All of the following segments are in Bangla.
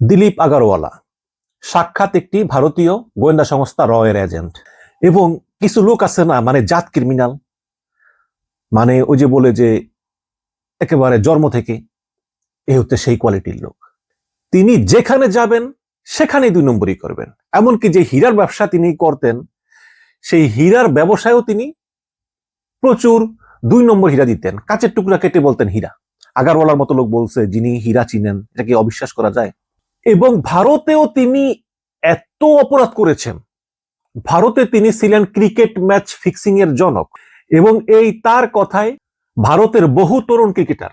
দিলীপ আগারওয়ালা, সাক্ষাৎ একটি ভারতীয় গোয়েন্দা সংস্থা রয়ের এজেন্ট। এবং কিছু লোক আছে না মানে জাত ক্রিমিনাল মানে ওই যে বলে যে একেবারে জন্ম থেকে এ হচ্ছে সেই কোয়ালিটির লোক। তিনি যেখানে যাবেন, সেখানেই দুই নম্বরই করবেন। এমনকি যে হীরার ব্যবসা তিনি করতেন, সেই হীরার ব্যবসায়ও তিনি প্রচুর দুই নম্বর হীরা দিতেন। কাচের টুকরা কেটে বলতেন হীরা। আগারওয়ালার মতো লোক বলছে, যিনি হীরা চিনেন, এটা কি অবিশ্বাস করা যায়? এবং ভারতেও তিনি এত অপরাধ করেছেন। ভারতে তিনি ছিলেন ক্রিকেট ম্যাচ ফিক্সিং এর জনক এবং এই তার কথায় ভারতের বহু তরুণ ক্রিকেটার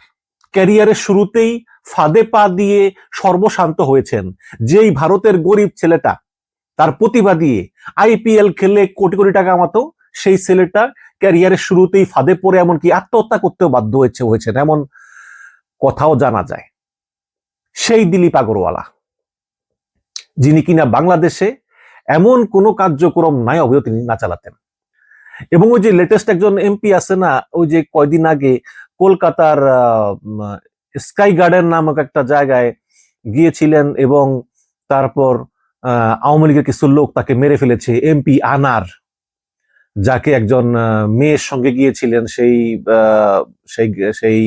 ক্যারিয়ারের শুরুতেই ফাঁদে পা দিয়ে সর্বশান্ত হয়েছেন। যেই ভারতের গরিব ছেলেটা, তার প্রতিভা দিয়ে আইপিএল খেলে কোটি কোটি টাকা কামাতো সেই ছেলেটা ক্যারিয়ারের শুরুতেই ফাঁদে পড়ে এমনকি আত্মহত্যা করতেও বাধ্য হয়েছে, হয়েছেন, এমন কথাও জানা যায়। সেই দিলীপ আগরওয়ালা। যিনি কিনা বাংলাদেশে এমন কোনো কার্যক্রম নাই অবৈধ তিনি না চালাতেন। এবং ওই যে লেটেস্ট একজন এমপি আছে না, ওই যে কয়দিন আগে কলকাতার স্কাই গার্ডেন নামক একটা জায়গায় গিয়েছিলেন এবং তারপর আওয়ামী লীগের কিছু লোক তাকে মেরে ফেলেছে এমপি আনার, যাকে একজন মেয়ের সঙ্গে গিয়েছিলেন সেই সেই সেই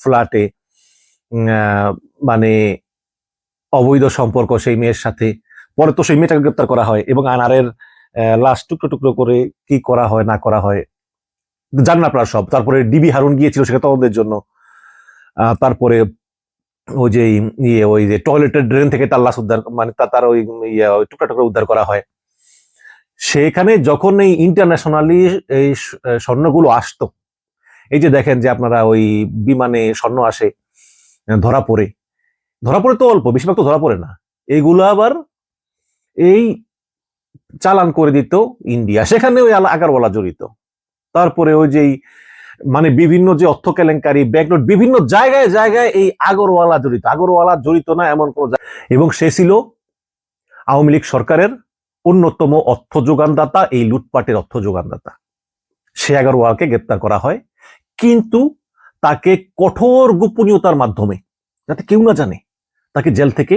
ফ্ল্যাটে মানে অবৈধ সম্পর্ক সেই মেয়ের সাথে। পরে তো সেই মেয়েটাকে গ্রেপ্তার করা হয় এবং আনারের লাশ টুকরো টুকরো করে কি করা হয়, না করা হয়, জানেন আপনারা সব। তারপরে ডিবি হারুন গিয়েছিল সেটা তদন্তের জন্য। তারপরে ওই যে ইয়ে ওই যে টয়লেটের ড্রেন থেকে তার লাশ উদ্ধার মানে তার ওই ইয়ে টুকরা টুকরা উদ্ধার করা হয়। সেখানে যখন এই ইন্টারন্যাশনালি এই স্বর্ণগুলো আসতো, এই যে দেখেন যে আপনারা ওই বিমানে স্বর্ণ আসে ধরা পড়ে ধরা পড়ে তো অল্প, বেশিরভাগ তো ধরা পড়ে না। এগুলো আবার এই চালান করে দিত ইন্ডিয়া। সেখানে ওই আগারওয়ালা জড়িত। তারপরে ওই যে মানে বিভিন্ন যে অর্থ কেলেঙ্কারি, ব্যাংকনোট, বিভিন্ন জায়গায় জায়গায় এই আগরওয়ালা জড়িত। আগরওয়ালা জড়িত না এমন কোন এবং সে ছিল আওয়ামী লীগ সরকারের অন্যতম অর্থ যোগানদাতা, এই লুটপাটের অর্থ যোগানদাতা। সে আগরওয়ালকে গ্রেপ্তার করা হয়। কিন্তু তাকে কঠোর গোপনীয়তার মাধ্যমে, যাতে কেউ না জানে তাকে জেল থেকে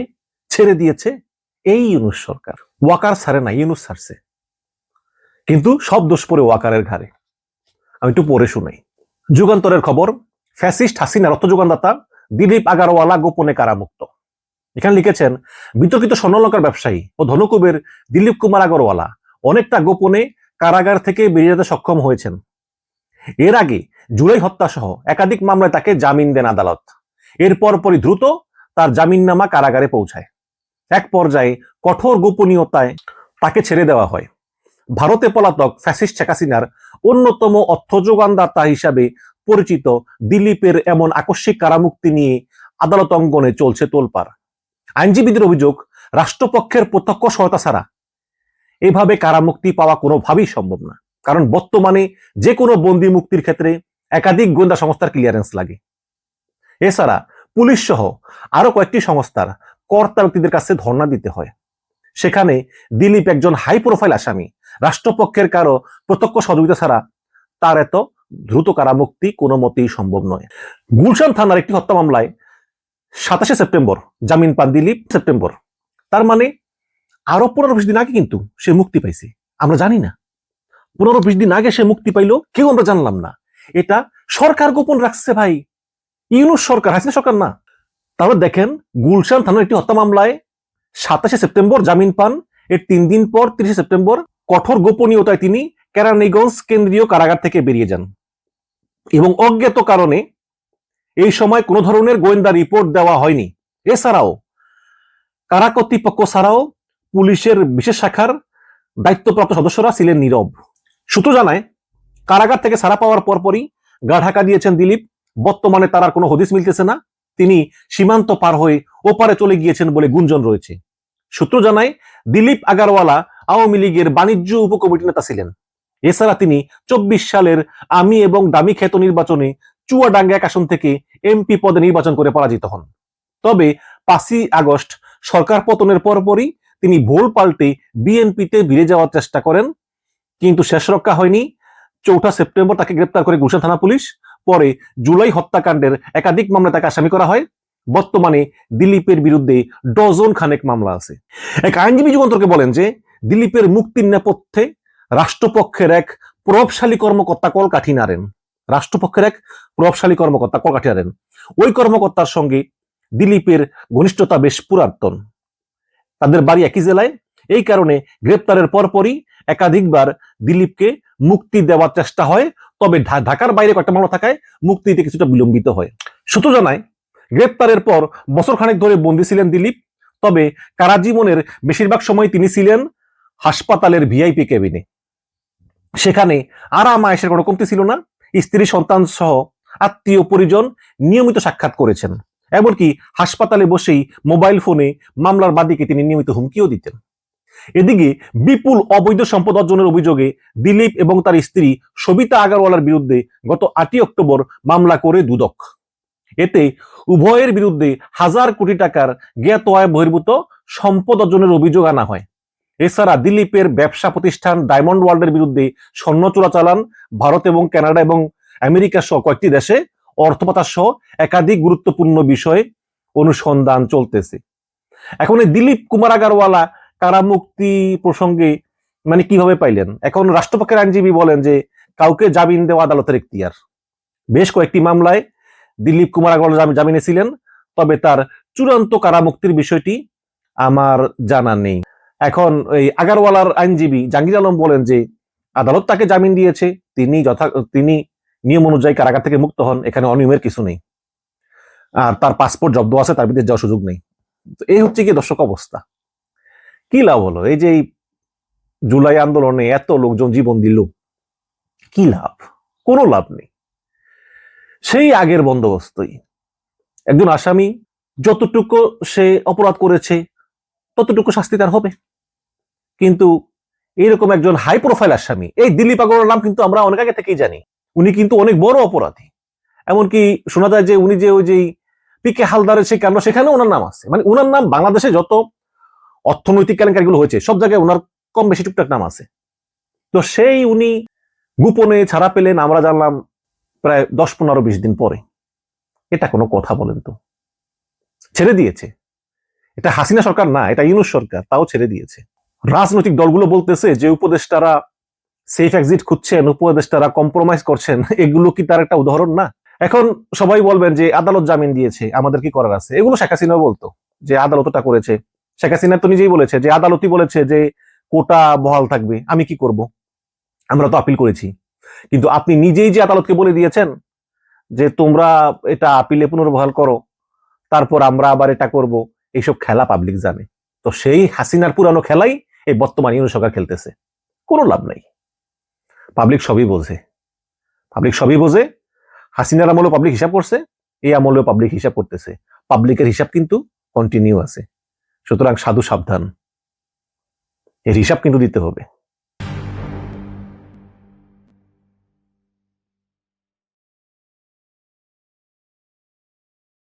ছেড়ে দিয়েছে এই ইউনুস সরকার। ওয়াকার সারে না, ইউনুস ছাড়ছে কিন্তু সব দোষ পড়ে ওয়াকারের ঘাড়ে। আমি একটু পড়ে শুনাই। যুগান্তরের খবর, ফ্যাসিস্ট হাসিনার অর্থ যোগানদাতা দিলীপ আগারওয়ালা গোপনে কারামুক্ত। এখানে লিখেছেন, বিতর্কিত স্বর্ণলঙ্কার ব্যবসায়ী ও ধনুকুবের দিলীপ কুমার আগরওয়ালা অনেকটা গোপনে কারাগার থেকে বেরিয়ে যেতে সক্ষম হয়েছেন। এর আগে জুলাই হত্যা সহ একাধিক মামলায় তাকে জামিন দেন আদালত। এরপর পরই দ্রুত তার জামিননামা কারাগারে পৌঁছায়। এক পর্যায়ে কঠোর গোপনীয়তায় তাকে ছেড়ে দেওয়া হয়। ভারতে পলাতক ফ্যাসিস্ট শেখ হাসিনার অন্যতম অর্থ যোগানদাতা হিসাবে পরিচিত দিলীপের এমন আকস্মিক কারামুক্তি নিয়ে আদালত অঙ্গনে চলছে তোলপাড়। আইনজীবীদের অভিযোগ, রাষ্ট্রপক্ষের প্রত্যক্ষ সহায়তা ছাড়া এভাবে কারামুক্তি পাওয়া কোনোভাবেই সম্ভব না। কারণ বর্তমানে যে কোনো বন্দি মুক্তির ক্ষেত্রে একাধিক গোয়েন্দা সংস্থার ক্লিয়ারেন্স লাগে। এছাড়া পুলিশ সহ আরও কয়েকটি সংস্থার কর্তা ব্যক্তিদের কাছে ধর্ণা দিতে হয়। সেখানে দিলীপ একজন হাই প্রোফাইল আসামি। রাষ্ট্রপক্ষের কারও প্রত্যক্ষ সহযোগিতা ছাড়া তার এত দ্রুত কারামুক্তি কোনো মতেই সম্ভব নয়। গুলশান থানার একটি হত্যা মামলায় সাতাশে সেপ্টেম্বর জামিন পান দিলীপ সেপ্টেম্বর। তার মানে আরও পনেরো বিশ দিন আগে কিন্তু সে মুক্তি পাইছে। আমরা জানি না। পনেরো বিশ দিন আগে সে মুক্তি পাইলো, কেউ আমরা জানলাম না। এটা সরকার গোপন রাখছে ভাই। ইউনুস সরকার, হাসিনা সরকার না। তাহলে দেখেন, গুলশান থানার একটি হত্যা মামলায় সাতাশে সেপ্টেম্বর জামিন পান। এর তিন দিন পর, তিরিশে সেপ্টেম্বর, কঠোর গোপনীয়তায় তিনি কেরানীগঞ্জ কেন্দ্রীয় কারাগার থেকে বেরিয়ে যান। এবং অজ্ঞাত কারণে এই সময় কোনো ধরনের গোয়েন্দা রিপোর্ট দেওয়া হয়নি। এছাড়াও, কারা কর্তৃপক্ষ ছাড়াও পুলিশের বিশেষ শাখার দায়িত্বপ্রাপ্ত সদস্যরা ছিলেন নীরব। সূত্র জানায়, কারাগার থেকে ছাড়া পাওয়ার পরপরই গা ঢাকা দিয়েছেন দিলীপ বর্তমানে তার আর কোনো হদিস মিলতেছে না। তিনি সীমান্ত পার হয়ে ওপারে চলে গিয়েছেন বলে গুঞ্জন রয়েছে। সূত্র জানায়, দিলীপ আগারওয়ালা আওয়ামী লীগের বাণিজ্য উপকমিটি নেতা ছিলেন। এছাড়া তিনি চব্বিশ সালের আমি এবং দামি খ্যাত নির্বাচনে চুয়াডাঙ্গা এক আসন থেকে এমপি পদে নির্বাচন করে পরাজিত হন। তবে পাঁচই আগস্ট সরকার পতনের পরপরই তিনি ভোল পাল্টে বিএনপিতে ভিড়ে যাওয়ার চেষ্টা করেন। কিন্তু শেষ রক্ষা হয়নি। চৌঠা সেপ্টেম্বর তাকে গ্রেপ্তার করে গুলশান থানা পুলিশ। পরে জুলাই হত্যাকাণ্ডের একাধিক মামলায় তাকে আসামি করা হয়। বর্তমানে দিলীপের বিরুদ্ধে ডজন খানেক মামলা আছে। এক আইনজীবী যুগান্তরকে বলেন যে, দিলীপের মুক্তির নেপথ্যে রাষ্ট্রপক্ষের এক প্রভাবশালী কর্মকর্তা কলকাঠি নাড়েন। রাষ্ট্রপক্ষের এক প্রভাবশালী কর্মকর্তা কলকাঠি নাড়েন। ওই কর্মকর্তার সঙ্গে দিলীপের ঘনিষ্ঠতা বেশ পুরাতন। তাদের বাড়ি একই জেলায়। এই কারণে গ্রেপ্তারের পরপরই একাধিকবার দিলীপকে মুক্তি দেওয়ার চেষ্টা হয় তবে ঢাকার বাইরে কয়েকটা মামলা থাকায় মুক্তি দিতে কিছুটা বিলম্বিত হয়। সূত্র জানায়, গ্রেপ্তারের পর বছর খানেক ধরে বন্দী ছিলেন দিলীপ, তবে কারাজীবনের বেশিরভাগ সময় তিনি ছিলেন হাসপাতালের ভিআইপি কেবিনে সেখানে আরাম আয়েসের কোনো কমতি ছিল না, স্ত্রী, সন্তান সহ আত্মীয় পরিজন নিয়মিত সাক্ষাৎ করেছেন। এমনকি হাসপাতালে বসেই মোবাইল ফোনে মামলার বাদীকে তিনি নিয়মিত হুমকিও দিতেন। এদিকে বিপুল অবৈধ সম্পদ অর্জনের অভিযোগে দিলীপ এবং তার স্ত্রী সবিতা আগারওয়ালার বিরুদ্ধে গত আটই অক্টোবর মামলা করে দুদক। এতে উভয়ের বিরুদ্ধে হাজার কোটি টাকার জ্ঞাত আয় বহির্ভূত সম্পদ অর্জনের অভিযোগ আনা হয়। এছাড়া দিলীপের ব্যবসা প্রতিষ্ঠান ডায়মন্ড ওয়ার্ল্ডের বিরুদ্ধে স্বর্ণ চোরাচালান ভারত এবং কানাডা এবং আমেরিকা সহ কয়েকটি দেশে অর্থ পাচার সহ একাধিক গুরুত্বপূর্ণ বিষয়ে অনুসন্ধান চলতেছে। এখন এই দিলীপ কুমার আগারওয়ালা কারামুক্তি প্রসঙ্গে মানে কীভাবে পাইলেন? এখন রাষ্ট্রপক্ষের আইনজীবী বলেন যে, কাউকে জামিন দেওয়া আদালতের এখতিয়ার। বেশ কয়েকটি মামলায় দিলীপ কুমার আগরওয়াল জামিনে ছিলেন, তবে তার চূড়ান্ত কারামুক্তির বিষয়টি আমার জানা নেই। এখন এই আগারওয়ালার আইনজীবী জাহাঙ্গীর আলম বলেন যে, আদালত তাকে জামিন দিয়েছে, তিনি যথা, তিনি নিয়ম অনুযায়ী কারাগার থেকে মুক্ত হন, এখানে অনিয়মের কিছু নেই। আর তার পাসপোর্ট জব্দ আছে, তার বিদেশ যাওয়ার সুযোগ নেই। এই হচ্ছে কি দর্শক অবস্থা। কি লাভ হলো? এই যে জুলাই আন্দোলনে এত লোকজন জীবন দিল, কি লাভ? কোনো লাভ নেই। সেই আগের বন্দোবস্তই। একজন আসামি যতটুকু সে অপরাধ করেছে, ততটুকু শাস্তি তার হবে। কিন্তু এইরকম একজন হাই প্রোফাইল আসামি, এই দিলীপ আগরের নাম কিন্তু আমরা অনেক আগে থেকেই জানি। উনি কিন্তু অনেক বড় অপরাধী। এমনকি শোনা যায় যে উনি যে ওই যে পিকে হালদারের সেই কেন সেখানে ওনার নাম আছে। মানে ওনার নাম বাংলাদেশে যত অর্থনৈতিক কেলেঙ্কারিগুলো হয়েছে, সব জায়গায় ওনার কম বেশি টুকটাক নাম আছে। তো সেই উনি গোপনে ছাড়া পেলেন, আমরা জানলাম প্রায় দশ পনেরো বিশ দিন পরে। এটা কোনো কথা বলেন তো। ছেড়ে দিয়েছে। এটা হাসিনা সরকার না, এটা ইউনুস সরকার, তাও ছেড়ে দিয়েছে। রাজনৈতিক দলগুলো বলতেছে যে উপদেষ্টারা সেফ এক্সিট খুঁজছেন, উপদেষ্টারা কম্প্রোমাইজ করছেন, এগুলো কি তার একটা উদাহরণ না? এখন সবাই বলবেন যে আদালত জামিন দিয়েছে, আমাদের কি করার আছে? এগুলো শেখ হাসিনা বলতো যে আদালতটা করেছে। শেখ হাসিনা তো নিজেই বলেছে যে আদালতই বলেছে যে কোটা বহাল থাকবে। আমি কি করব? আমরা তো আপিল করেছি। কিন্তু আপনি নিজেই যে আদালতকে বলে দিয়েছেন যে তোমরা এটা আপিলে পুনর্বহাল করো, তারপর আমরা আবার এটা করব, এইসব খেলা পাবলিক জানে। তো সেই হাসিনার পুরানো খেলাই এই বর্তমান সরকার খেলতেছে। কোনো লাভ নাই। পাবলিক সবই বোঝে। পাবলিক সবই বোঝে। হাসিনার আমলেও পাবলিক হিসাব করছে, এই আমলেও পাবলিক হিসাব করতেছে। পাবলিকের হিসাব কিন্তু কন্টিনিউ আছে। সুতরাং সাধু সাবধান। এর হিসাব কিন্তু দিতে হবে।